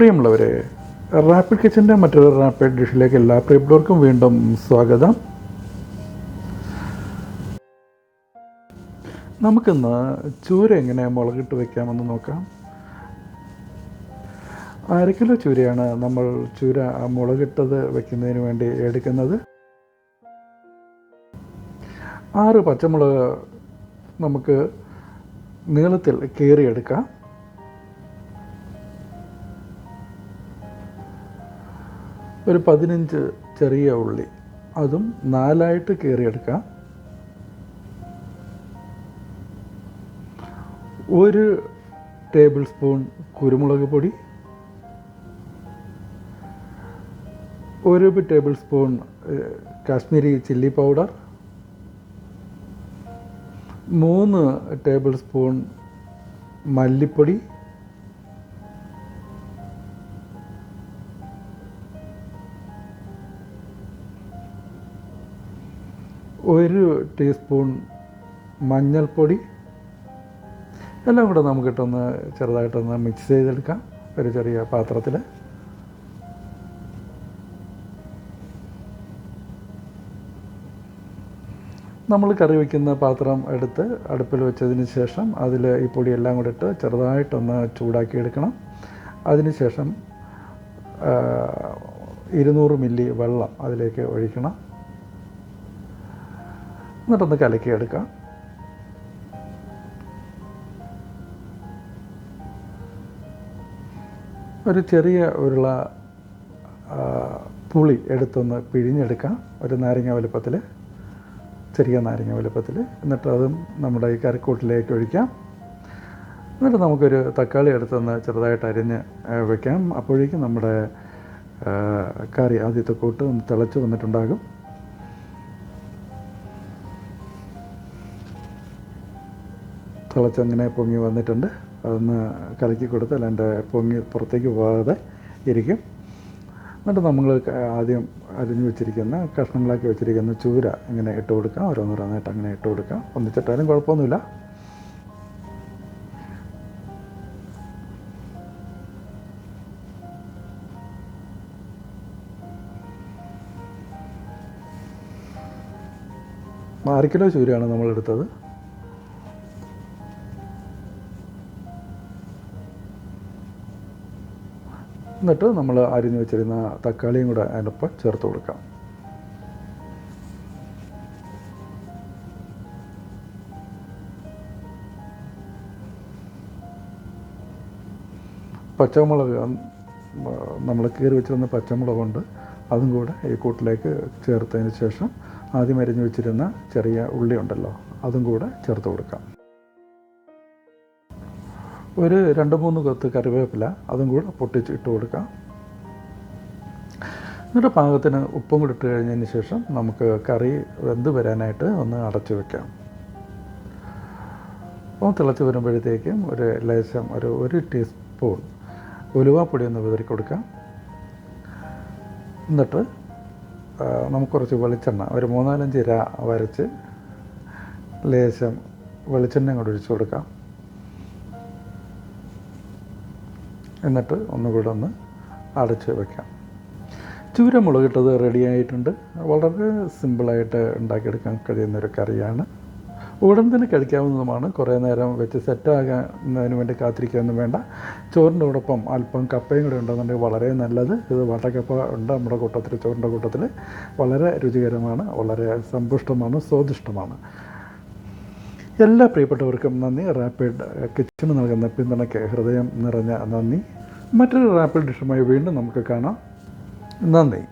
പ്രിയമുള്ളവരെ റാപ്പിഡ് കിച്ചന്റെ മറ്റൊരു റാപ്പിഡ് ഡിഷിലേക്ക് എല്ലാ പ്രിയപ്പെട്ടവർക്കും വീണ്ടും സ്വാഗതം. നമുക്കിന്ന് ചൂര എങ്ങനെ മുളകിട്ട് വെക്കാമെന്ന് നോക്കാം. അര കിലോ ചൂരയാണ് നമ്മൾ ചൂര മുളകിട്ടത് വെക്കുന്നതിന് വേണ്ടി എടുക്കുന്നത്. ആറ് പച്ചമുളക് നമുക്ക് നീളത്തിൽ കീറിയെടുക്കാം. ഒരു പതിനഞ്ച് ചെറിയ ഉള്ളി. അതും നാലായിട്ട് കീറിയെടുക്കാം ഒരു ടേബിൾ സ്പൂൺ കുരുമുളക് പൊടി. ഒരു tablespoon Kashmiri chilli powder. മൂന്ന് ടേബിൾ സ്പൂൺ മല്ലിപ്പൊടി. ഒരു ടീസ്പൂൺ മഞ്ഞൾപ്പൊടി. എല്ലാം കൂടെ നമുക്കിട്ടൊന്ന് ചെറുതായിട്ടൊന്ന് മിക്സ് ചെയ്തെടുക്കാം ഒരു ചെറിയ പാത്രത്തിൽ നമ്മൾ കറി വയ്ക്കുന്ന പാത്രം എടുത്ത് അടുപ്പിൽ വെച്ചതിന് ശേഷം അതിൽ ഈ പൊടിയെല്ലാം കൂടെ ഇട്ട് ചെറുതായിട്ടൊന്ന് ചൂടാക്കി എടുക്കണം അതിനുശേഷം ഇരുന്നൂറ് മില്ലി വെള്ളം അതിലേക്ക് ഒഴിക്കണം. എന്നിട്ടൊന്ന് കലക്കിയെടുക്കാം. ഒരു ചെറിയ ഉരുള പുളി എടുത്തൊന്ന് പിഴിഞ്ഞെടുക്കാം. ഒരു നാരങ്ങ വലുപ്പത്തിൽ ചെറിയ നാരങ്ങ വലുപ്പത്തിൽ എന്നിട്ട് അതും നമ്മുടെ ഈ കറിക്കൂട്ടിലേക്ക് ഒഴിക്കാം. എന്നിട്ട് നമുക്കൊരു തക്കാളി എടുത്തൊന്ന് ചെറുതായിട്ട് അരിഞ്ഞ് വെക്കാം. അപ്പോഴേക്കും നമ്മുടെ കറി ആദ്യത്തെ കൂട്ട് ഒന്ന് തിളച്ച് വന്നിട്ടുണ്ടാകും. തിളച്ചങ്ങനെ പൊങ്ങി വന്നിട്ടുണ്ട്. അതൊന്ന് കലക്കി കൊടുത്താൽ എന്റെ പൊങ്ങി പുറത്തേക്ക് പോകാതെ ഇരിക്കും. എന്നിട്ട് നമ്മൾ ആദ്യം അരിഞ്ഞു വെച്ചിരിക്കുന്ന കഷ്ണങ്ങളാക്കി വെച്ചിരിക്കുന്ന ചൂര ഇങ്ങനെ ഇട്ട് കൊടുക്കാം ഓരോന്നോരോന്നായിട്ട് അങ്ങനെ ഇട്ട് കൊടുക്കാം ഒന്നിച്ചിട്ടാലും കുഴപ്പമൊന്നുമില്ല. അര കിലോ ചൂരയാണ് നമ്മൾ എന്നിട്ട് നമ്മൾ അരിഞ്ഞു വെച്ചിരുന്ന തക്കാളിയും കൂടെ അതിനൊപ്പം ചേർത്ത് കൊടുക്കാം. പച്ചമുളക് നമ്മൾ കീറി വെച്ചിരുന്ന പച്ചമുളകുണ്ട് അതും കൂടെ ഈ കൂട്ടിലേക്ക് ചേർത്തതിന് ശേഷം ആദ്യം അരിഞ്ഞു വെച്ചിരുന്ന ചെറിയ ഉള്ളി ഉണ്ടല്ലോ അതും കൂടെ ചേർത്ത് കൊടുക്കാം. ഒരു രണ്ട് മൂന്ന് കൊത്ത് കറിവേപ്പില അതും കൂടെ പൊട്ടിച്ച് ഇട്ട് കൊടുക്കാം. എന്നിട്ട് പാകത്തിന് ഉപ്പും കൂടി ഇട്ട് കഴിഞ്ഞതിന് ശേഷം നമുക്ക് കറി വെന്ത് വരാനായിട്ട് ഒന്ന് അടച്ചു വെക്കാം. അപ്പോൾ തിളച്ച് വരുമ്പോഴത്തേക്കും ഒരു ലേശം ഒരു ഒരു ടീസ്പൂൺ ഉലുവാപ്പൊടി ഒന്ന് വിതറി കൊടുക്കാം. എന്നിട്ട് നമുക്ക് കുറച്ച് വെളിച്ചെണ്ണ ഒരു മൂന്നാലഞ്ച് ഇര വരച്ച് ലേശം വെളിച്ചെണ്ണ കൂടെ ഒഴിച്ചു കൊടുക്കാം. എന്നിട്ട് ഒന്നുകൂടെ ഒന്ന് അടച്ച് വെക്കാം. ചൂര മുളകിട്ടത് റെഡി ആയിട്ടുണ്ട്. വളരെ സിമ്പിളായിട്ട് ഉണ്ടാക്കിയെടുക്കാൻ കഴിയുന്ന ഒരു കറിയാണ്. ഉടൻ തന്നെ കഴിക്കാവുന്നതുമാണ്. കുറേ നേരം വെച്ച് സെറ്റാകുന്നതിന് വേണ്ടി കാത്തിരിക്കുകയൊന്നും വേണ്ട. ചോറിന്റെ കൂടൊപ്പം അല്പം കപ്പയും കൂടെ ഉണ്ടെന്നുണ്ടെങ്കിൽ വളരെ നല്ലത്. ഇത് വട്ടക്കപ്പ ഉണ്ട് നമ്മുടെ കൂട്ടത്തിൽ ചോറിന്റെ കൂട്ടത്തിൽ. വളരെ രുചികരമാണ് വളരെ സമ്പുഷ്ടമാണ് സ്വാദിഷ്ടമാണ്. എല്ലാ പ്രിയപ്പെട്ടവർക്കും നന്ദി. റാപ്പിഡ് കിച്ചണ് നൽകുന്ന പിന്തുണയ്ക്ക് ഹൃദയം നിറഞ്ഞ നന്ദി. മറ്റൊരു റാപ്പിഡ് ഡിഷുമായി വീണ്ടും നമുക്ക് കാണാം. നന്ദി.